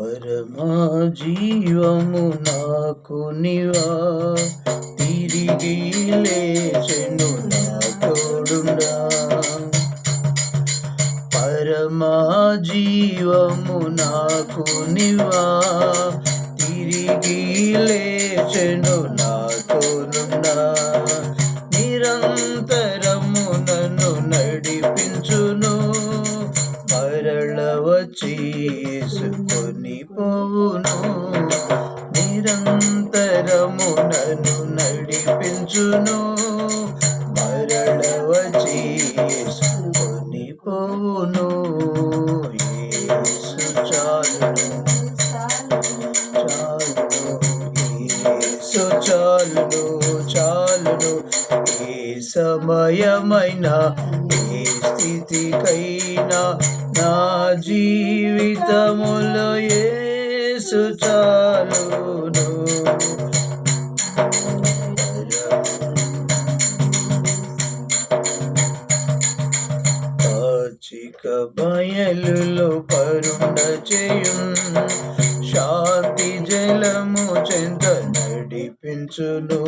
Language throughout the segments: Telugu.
పరమా జీవము నాకు నివా. తిరిగి లేచెను నా తోడుండా. పరమా జీవము నాకు నివా. తిరిగి లేచెను నా చేసుకొని పోను నిరంతరము నన్ను నడిపించును. మరల చేసుకొని పోను ఏసు చాలు. చాలు. చాలును చాలు. చాలును చాలును ఏ సమయమైన స్థితికైనా నా జీవితములో యేసు చాలును. పాచిక బయలులో పరుండ చేయున్ శాంతి జలము చెంత నడిపించును.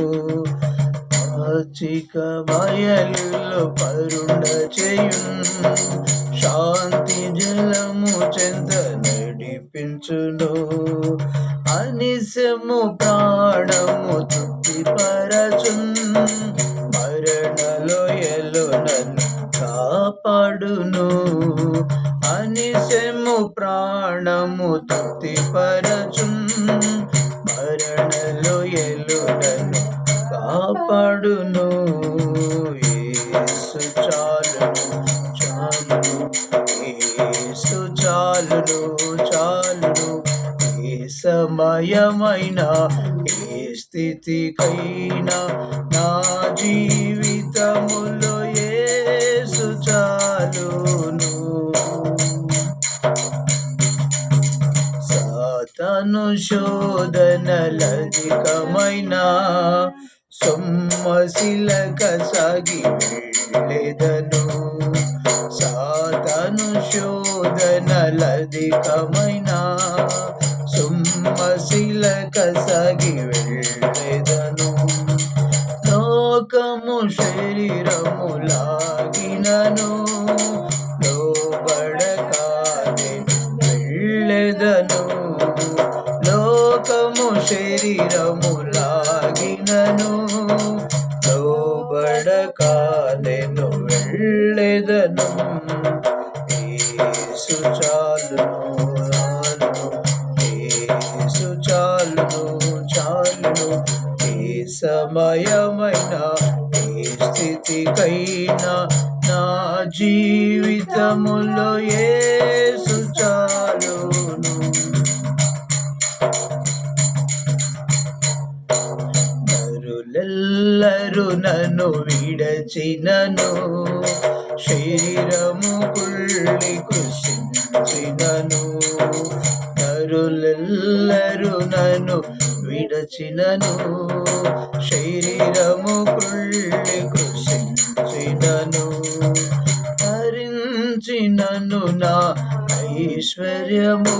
పాచిక బయలులో పరుండ చేయున్. శాంతి జలము చెంత నడిపించును. అనిశము ప్రాణము తృప్తి పరచున్. మరణలో ఎలో నన్ను కాపాడును. అనిశము ప్రాణము తృప్తి పరచున్. మరణలో ఎలో నన్ను కాపాడును ఏసు చాలును చాలును. ఏసు చాలును చాలును. ఏ సమయమైన ఏ స్థితికైనా నా జీవితములో ఏసు చాలును. సాతను శోధనలధికమైనా సొమ్మశిలక సాగి వెళ్ళెదను. సాతాను శోధనలధికమైన సొమ్మశిలక సాగి వెళ్ళెదను. లోకము శరీరము లాగినను. లోబడకానే వెళ్ళెదను. లోకము శరీరము వేదను యేసు చాలును చాలును యేసు చాలును చాలును ఏ సమయమైన ఏ స్థితికైనా నా జీవితములో ఏసు చాలును నరులెల్లరు నన్ను విడచినను. శరీరము కుళ్ళి కృషించినను నరులెల్లరు నను విడచినను. శరీరము కుళ్ళి కృషించినను హరించినను నా ఐశ్వర్యము.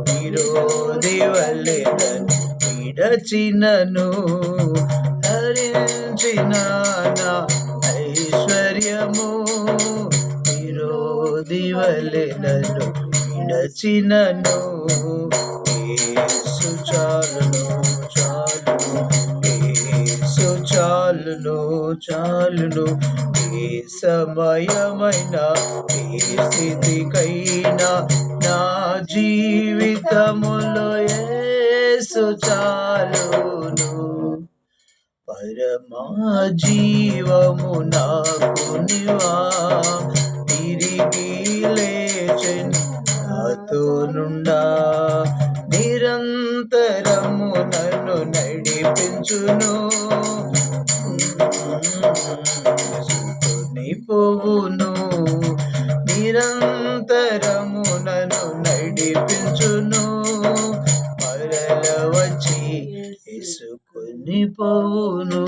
విరోధి వల్లే విడచినను. ఐశ్వర్యము విరోధి వల్లే నన్ను విడచినను. యేసు చాలును చాలును ఏసు చాలును చాలును. ఏ సమయమైన ఏ స్థితికైనా నా జీవితములో ఏసు చాలును. పరమా జీవము నాకు నివా. తిరిగి లేచెను నాతో నుండా. నిరంతరము నన్ను నడిపించును. సుతుని போனோ